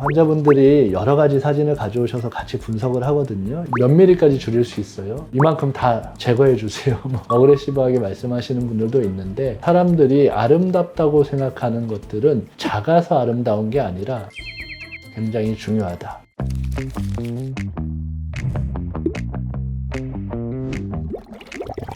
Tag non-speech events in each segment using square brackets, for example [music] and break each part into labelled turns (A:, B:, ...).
A: 환자분들이 여러 가지 사진을 가져오셔서 같이 분석을 하거든요. 몇 미리까지 줄일 수 있어요? 이만큼 다 제거해 주세요. [laughs] 뭐 어그레시브하게 말씀하시는 분들도 있는데 사람들이 아름답다고 생각하는 것들은 작아서 아름다운 게 아니라 굉장히 중요하다.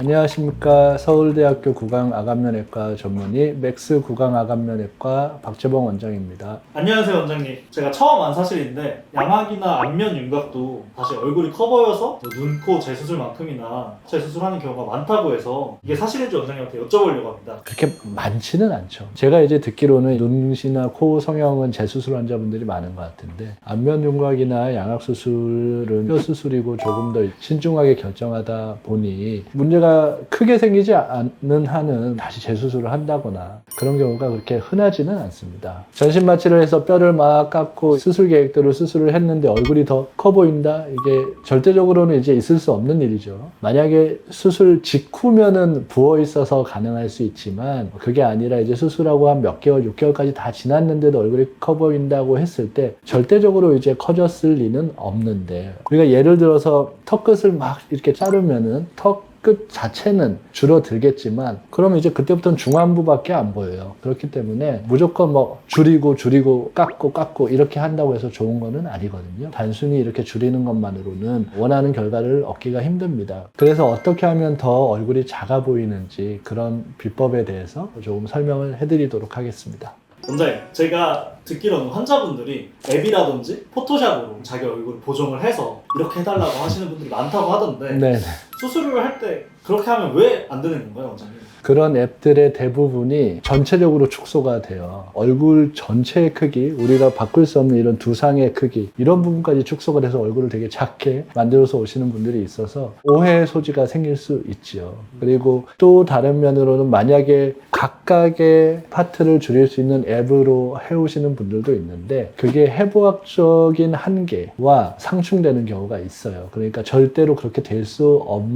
A: 안녕하십니까 서울대학교 구강아간면외과 전문의 맥스 구강아간면외과 박재봉 원장입니다.
B: 안녕하세요 원장님 제가 처음 안 사실인데 양악이나 안면 윤곽도 다시 얼굴이 커 보여서 뭐 눈, 코 재수술만큼이나 재수술하는 경우가 많다고 해서 이게 사실인지 원장님한테 여쭤보려고 합니다
A: 그렇게 많지는 않죠. 제가 이제 듣기로는 눈이나 코 성형은 재수술 환자분들이 많은 것 같은데 안면 윤곽이나 양악 수술은 뼈 수술이고 조금 더 신중하게 결정하다 보니 문제가 크게 생기지 않는 한은 다시 재수술을 한다거나 그런 경우가 그렇게 흔하지는 않습니다. 전신 마취를 해서 뼈를 막 깎고 수술 계획대로 수술을 했는데 얼굴이 더 커 보인다? 이게 절대적으로는 이제 있을 수 없는 일이죠. 만약에 수술 직후면은 부어 있어서 가능할 수 있지만 그게 아니라 이제 수술하고 한 몇 개월, 6개월까지 다 지났는데도 얼굴이 커 보인다고 했을 때 절대적으로 이제 커졌을 리는 없는데 우리가 예를 들어서 턱 끝을 막 이렇게 자르면은 턱 끝 자체는 줄어들겠지만 그러면 이제 그때부터는 중안부밖에 안 보여요. 그렇기 때문에 무조건 뭐 줄이고 줄이고 깎고 깎고 이렇게 한다고 해서 좋은 거는 아니거든요. 단순히 이렇게 줄이는 것만으로는 원하는 결과를 얻기가 힘듭니다. 그래서 어떻게 하면 더 얼굴이 작아 보이는지 그런 비법에 대해서 조금 설명을 해드리도록 하겠습니다.
B: 원장님 제가 듣기로는 환자분들이 앱이라든지 포토샵으로 자기 얼굴을 보정을 해서 이렇게 해달라고 하시는 분들이 많다고 하던데
A: 네.
B: 수술을 할때 그렇게 하면 왜 안 되는 건가요 원장님?
A: 그런 앱들의 대부분이 전체적으로 축소가 돼요. 얼굴 전체의 크기, 우리가 바꿀 수 없는 이런 두상의 크기, 이런 부분까지 축소가 돼서 얼굴을 되게 작게 만들어서 오시는 분들이 있어서 오해의 소지가 생길 수 있죠. 그리고 또 다른 면으로는 만약에 각각의 파트를 줄일 수 있는 앱으로 해오시는 분들도 있는데 그게 해부학적인 한계와 상충되는 경우가 있어요. 그러니까 절대로 그렇게 될 수 없는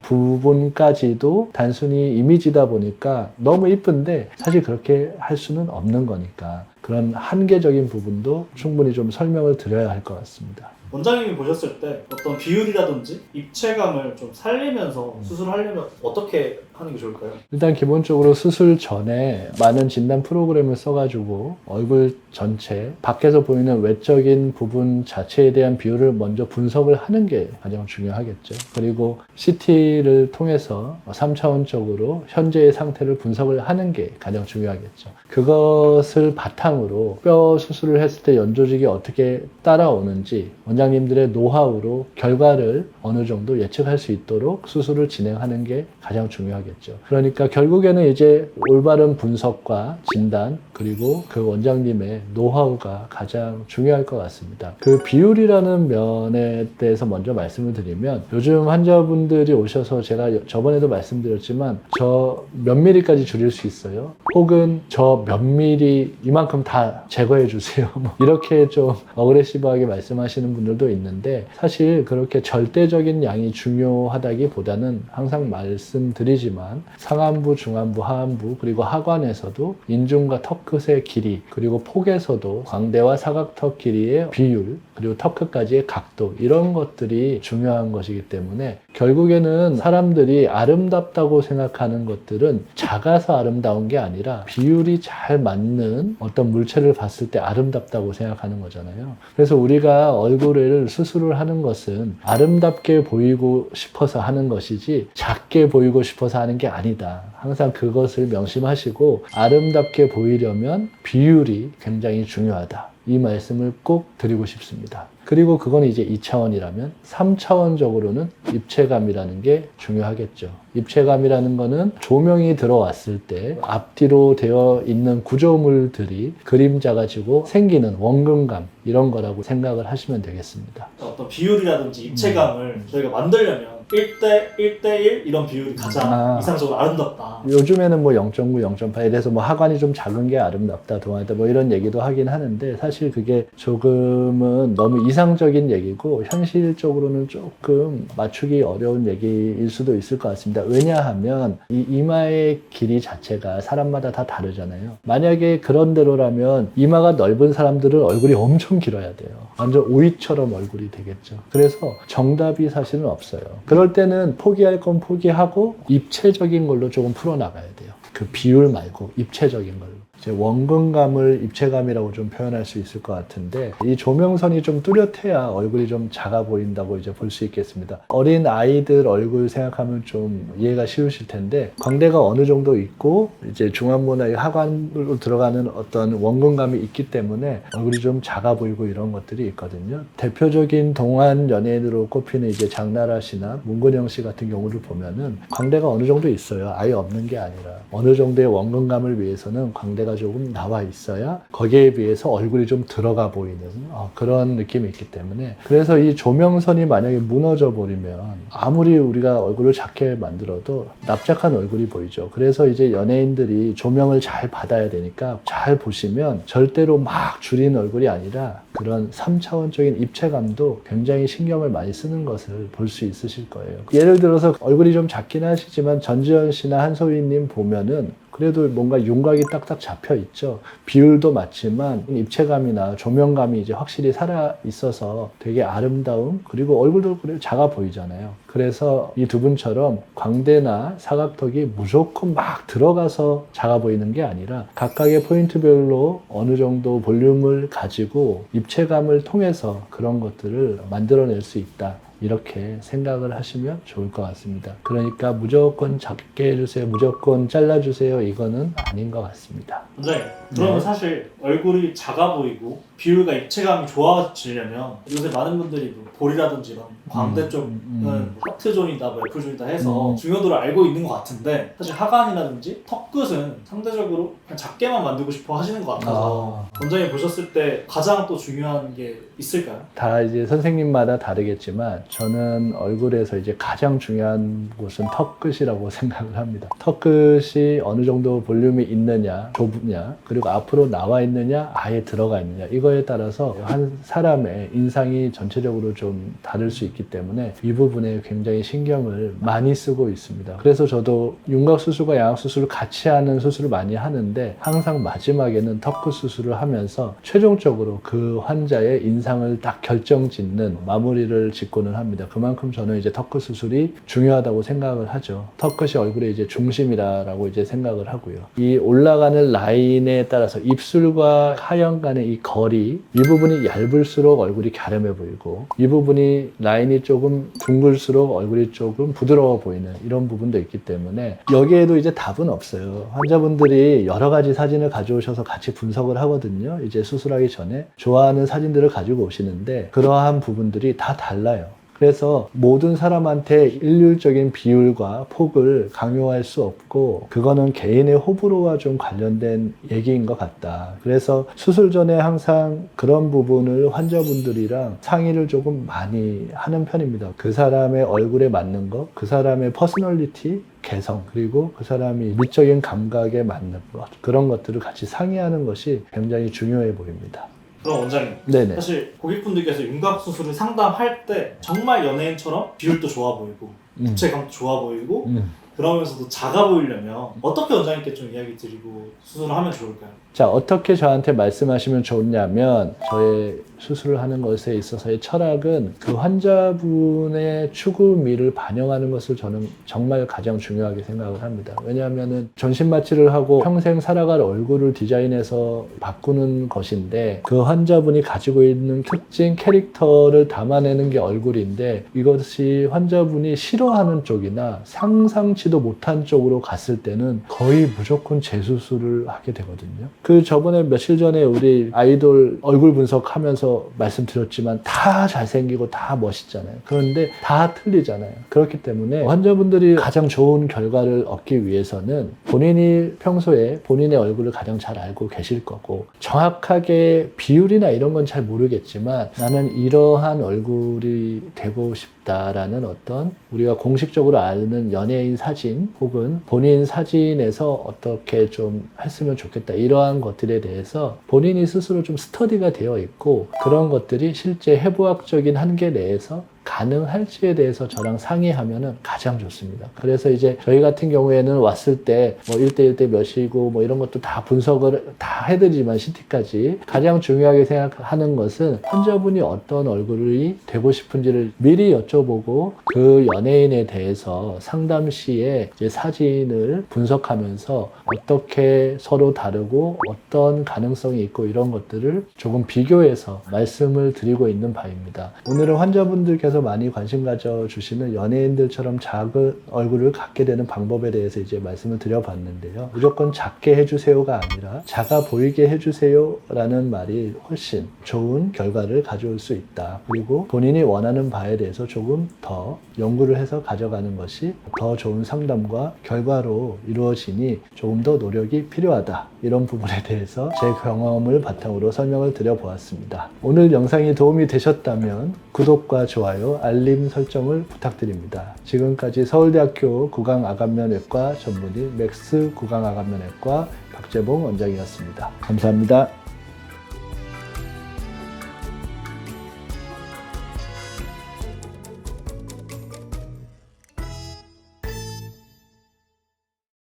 A: 부분까지도 단순히 이미지다 보니까 너무 이쁜데 사실 그렇게 할 수는 없는 거니까 그런 한계적인 부분도 충분히 좀 설명을 드려야 할 것 같습니다.
B: 원장님이 보셨을 때 어떤 비율이라든지 입체감을 좀 살리면서 수술하려면 어떻게 하는 게 좋을까요?
A: 일단 기본적으로 수술 전에 많은 진단 프로그램을 써가지고 얼굴 전체 밖에서 보이는 외적인 부분 자체에 대한 비율을 먼저 분석을 하는 게 가장 중요하겠죠. 그리고 CT를 통해서 3차원적으로 현재의 상태를 분석을 하는 게 가장 중요하겠죠. 그것을 바탕으로 뼈 수술을 했을 때 연조직이 어떻게 따라오는지 원장님들의 노하우로 결과를 어느 정도 예측할 수 있도록 수술을 진행하는 게 가장 중요하겠죠. 그러니까 결국에는 이제 올바른 분석과 진단 그리고 그 원장님의 노하우가 가장 중요할 것 같습니다. 그 비율이라는 면에 대해서 먼저 말씀을 드리면 요즘 환자분들이 오셔서 제가 저번에도 말씀드렸지만 저 몇 미리까지 줄일 수 있어요. 혹은 저 몇 미리 이만큼 다 제거해 주세요. [laughs] 뭐 이렇게 좀 어그레시브하게 말씀하시는 분들도 있는데 사실 그렇게 절대적인 양이 중요하다기보다는 항상 말씀드리지만 상안부, 중안부, 하안부 그리고 하관에서도 인중과 턱 끝의 길이 그리고 폭에서도 광대와 사각턱 길이의 비율 그리고 턱 끝까지의 각도 이런 것들이 중요한 것이기 때문에 결국에는 사람들이 아름답다고 생각하는 것들은 작아서 아름다운 게 아니라 비율이 잘 맞는 어떤 물체를 봤을 때 아름답다고 생각하는 거잖아요. 그래서 우리가 얼굴을 수술을 하는 것은 아름답게 보이고 싶어서 하는 것이지 작게 보이고 싶어서 하는 게 아니다. 항상 그것을 명심하시고 아름답게 보이려면 비율이 굉장히 중요하다. 이 말씀을 꼭 드리고 싶습니다. 그리고 그건 이제 2차원이라면 3차원적으로는 입체감이라는 게 중요하겠죠. 입체감이라는 거는 조명이 들어왔을 때 앞뒤로 되어 있는 구조물들이 그림자가 지고 생기는 원근감 이런 거라고 생각을 하시면 되겠습니다.
B: 어떤 비율이라든지 입체감을 저희가 만들려면 1대 1대 1 이런 비율이 가장
A: 아.
B: 이상적으로 아름답다.
A: 요즘에는 뭐 0.9, 0.8 이래서 뭐 하관이 좀 작은 게 아름답다, 동안이다 뭐 이런 얘기도 하긴 하는데 사실 그게 조금은 너무 이상적인 얘기고 현실적으로는 조금 맞추기 어려운 얘기일 수도 있을 것 같습니다. 왜냐하면 이 이마의 길이 자체가 사람마다 다 다르잖아요. 만약에 그런 대로라면 이마가 넓은 사람들은 얼굴이 엄청 길어야 돼요. 완전 오이처럼 얼굴이 되겠죠. 그래서 정답이 사실은 없어요. 그럴 때는 포기할 건 포기하고 입체적인 걸로 조금 풀어나가야 돼요. 그 비율 말고 입체적인 걸로. 이제 원근감을 입체감이라고 좀 표현할 수 있을 것 같은데 이 조명선이 좀 뚜렷해야 얼굴이 좀 작아 보인다고 이제 볼 수 있겠습니다. 어린 아이들 얼굴 생각하면 좀 이해가 쉬우실 텐데 광대가 어느 정도 있고 이제 중안부나 이 하관으로 들어가는 어떤 원근감이 있기 때문에 얼굴이 좀 작아 보이고 이런 것들이 있거든요. 대표적인 동안 연예인으로 꼽히는 이제 장나라 씨나 문근영 씨 같은 경우를 보면은 광대가 어느 정도 있어요. 아예 없는 게 아니라 어느 정도의 원근감을 위해서는 광대가 조금 나와 있어야 거기에 비해서 얼굴이 좀 들어가 보이는 어, 그런 느낌이 있기 때문에 그래서 이 조명선이 만약에 무너져 버리면 아무리 우리가 얼굴을 작게 만들어도 납작한 얼굴이 보이죠. 그래서 이제 연예인들이 조명을 잘 받아야 되니까 잘 보시면 절대로 막 줄인 얼굴이 아니라 그런 3차원적인 입체감도 굉장히 신경을 많이 쓰는 것을 볼 수 있으실 거예요. 예를 들어서 얼굴이 좀 작긴 하시지만 전지현 씨나 한소희님 보면은 그래도 뭔가 윤곽이 딱딱 잡혀 있죠. 비율도 맞지만 입체감이나 조명감이 이제 확실히 살아 있어서 되게 아름다움 그리고 얼굴도 그래 작아 보이잖아요. 그래서 이 두 분처럼 광대나 사각턱이 무조건 막 들어가서 작아 보이는 게 아니라 각각의 포인트별로 어느 정도 볼륨을 가지고 입체감을 통해서 그런 것들을 만들어낼 수 있다. 이렇게 생각을 하시면 좋을 것 같습니다. 그러니까 무조건 작게 해주세요, 무조건 잘라주세요, 이거는 아닌 것 같습니다.
B: 원장님, 그러면
A: 네.
B: 사실 얼굴이 작아 보이고 비율과 입체감이 좋아지려면 요새 많은 분들이 뭐 볼이라든지 이런 광대
A: 음,
B: 쪽은
A: 음,
B: 뭐
A: 음.
B: 하트 존이다, 뭐 애플존이다 해서
A: 음.
B: 중요도를 알고 있는 것 같은데 사실 하관이라든지 턱 끝은 상대적으로 그냥 작게만 만들고 싶어 하시는 것 같아서
A: 아.
B: 원장님 보셨을 때 가장 또 중요한 게 있을까요?
A: 다 이제 선생님마다 다르겠지만 저는 얼굴에서 이제 가장 중요한 곳은 턱끝이라고 [laughs] 생각을 합니다. 턱끝이 어느 정도 볼륨이 있느냐, 좁으냐, 그리고 앞으로 나와 있느냐, 아예 들어가 있느냐 이거에 따라서 한 사람의 인상이 전체적으로 좀 다를 수 있기 때문에 이 부분에 굉장히 신경을 많이 쓰고 있습니다. 그래서 저도 윤곽 수술과 양악 수술을 같이 하는 수술을 많이 하는데 항상 마지막에는 턱끝 수술을 하면서 최종적으로 그 환자의 인상을 딱 결정 짓는 마무리를 짓고는 합니다. 그만큼 저는 이제 턱끝 수술이 중요하다고 생각을 하죠. 턱끝이 얼굴의 이제 중심이라고 이제 생각을 하고요. 이 올라가는 라인에 따라서 입술과 하영 간의 이 거리 이 부분이 얇을수록 얼굴이 갸름해 보이고 이 부분이 라인이 조금 둥글수록 얼굴이 조금 부드러워 보이는 이런 부분도 있기 때문에 여기에도 이제 답은 없어요. 환자분들이 여러 가지 사진을 가져오셔서 같이 분석을 하거든요. 이제 수술하기 전에 좋아하는 사진들을 가지고 오시는데 그러한 부분들이 다 달라요. 그래서 모든 사람한테 일률적인 비율과 폭을 강요할 수 없고 그거는 개인의 호불호와 좀 관련된 얘기인 것 같다. 그래서 수술 전에 항상 그런 부분을 환자분들이랑 상의를 조금 많이 하는 편입니다. 그 사람의 얼굴에 맞는 것, 그 사람의 퍼스널리티, 개성, 그리고 그 사람이 미적인 감각에 맞는 것, 그런 것들을 같이 상의하는 것이 굉장히 중요해 보입니다.
B: 그럼 원장님
A: 네네.
B: 사실 고객분들께서 윤곽 수술을 상담할 때 정말 연예인처럼 비율도 좋아 보이고
A: 음.
B: 입체감도 좋아 보이고
A: 음.
B: 그러면서도 작아 보이려면 어떻게 원장님께 좀 이야기 드리고 수술을 하면 좋을까요?
A: 자, 어떻게 저한테 말씀하시면 좋냐면, 저의 수술을 하는 것에 있어서의 철학은 그 환자분의 추구미를 반영하는 것을 저는 정말 가장 중요하게 생각을 합니다. 왜냐하면은 전신 마취를 하고 평생 살아갈 얼굴을 디자인해서 바꾸는 것인데, 그 환자분이 가지고 있는 특징, 캐릭터를 담아내는 게 얼굴인데, 이것이 환자분이 싫어하는 쪽이나 상상치도 못한 쪽으로 갔을 때는 거의 무조건 재수술을 하게 되거든요. 그 저번에 며칠 전에 우리 아이돌 얼굴 분석하면서 앞에서 말씀드렸지만 다 잘생기고 다 멋있잖아요. 그런데 다 틀리잖아요. 그렇기 때문에 환자분들이 가장 좋은 결과를 얻기 위해서는 본인이 평소에 본인의 얼굴을 가장 잘 알고 계실 거고 정확하게 비율이나 이런 건 잘 모르겠지만 나는 이러한 얼굴이 되고 싶다라는 어떤 우리가 공식적으로 아는 연예인 사진 혹은 본인 사진에서 어떻게 좀 했으면 좋겠다 이러한 것들에 대해서 본인이 스스로 좀 스터디가 되어 있고 그런 것들이 실제 해부학적인 한계 내에서 가능할지에 대해서 저랑 상의하면 가장 좋습니다. 그래서 이제 저희 같은 경우에는 왔을 때 뭐 1대 1 대 몇이고 뭐 이런 것도 다 분석을 다 해드리지만 CT까지 가장 중요하게 생각하는 것은 환자분이 어떤 얼굴이 되고 싶은지를 미리 여쭤보고 그 연예인에 대해서 상담 시에 사진을 분석하면서 어떻게 서로 다르고 어떤 가능성이 있고 이런 것들을 조금 비교해서 말씀을 드리고 있는 바입니다. 오늘은 환자분들께서 많이 관심 가져 주시는 연예인들처럼 작은 얼굴을 갖게 되는 방법에 대해서 이제 말씀을 드려봤는데요. 무조건 작게 해주세요가 아니라 작아 보이게 해주세요라는 말이 훨씬 좋은 결과를 가져올 수 있다. 그리고 본인이 원하는 바에 대해서 조금 더 연구를 해서 가져가는 것이 더 좋은 상담과 결과로 이루어지니 조금 더 노력이 필요하다. 이런 부분에 대해서 제 경험을 바탕으로 설명을 드려보았습니다. 오늘 영상이 도움이 되셨다면 구독과 좋아요, 알림 설정을 부탁드립니다. 지금까지 서울대학교 구강아간면외과 전문의 맥스 구강아간면외과 박재봉 원장이었습니다. 감사합니다.